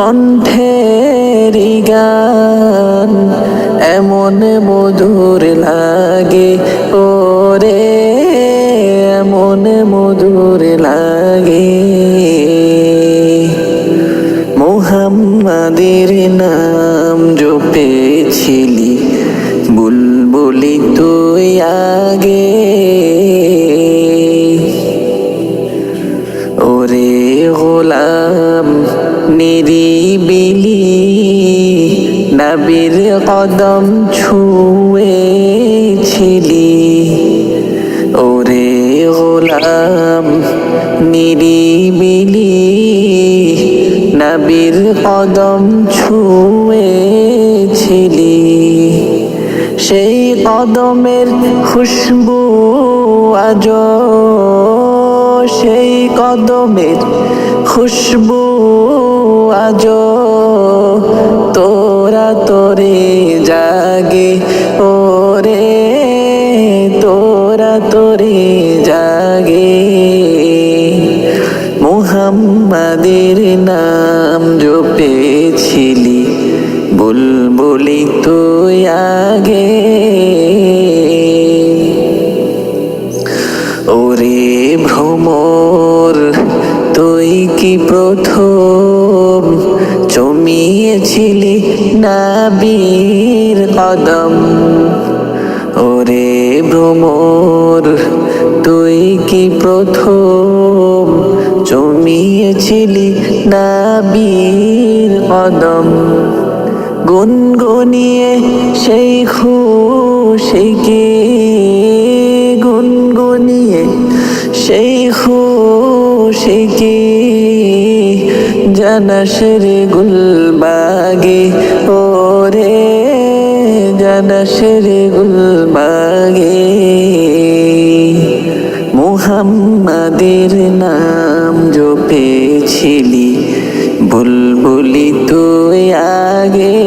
কণ্ঠের গান, এমন মধুর লাগে। ওরে, এমন মধুর লাগে। মোহাম্মদের নাম জপেছিলি, বুলবুলি তুই আগে। ওরে গোলাম নিরিবিলি নবীর কদম ছুঁয়েছিলি। ওরে গোলাম, নিরিবিলি। নবীর কদম ছুঁয়েছিলি। সেই কদমের খুশবু আজ সেই কদমের খুশবু আজ তোরা জাগে, ওরে তোরা তোরে জাগে। মুহাম্মাদের নাম জপেছিলি, বুলবুলি তুই আগে। ওরে ভ্রমর, তুই কি প্রথম? চমিয়েছিলি নাবির কদম। ওরে ভ্রমর, তুই কি প্রথম জমিয়েছিলি নাবির কদম? গুনগুনিয়ে সেই খুশিকে গুনগুনিয়ে সেই খুশিকে মাগে ও রে জানাশেরে গুল মাগে। মুহাম্মাদের নাম জপেছিলি বুলবুলি তুই আগে।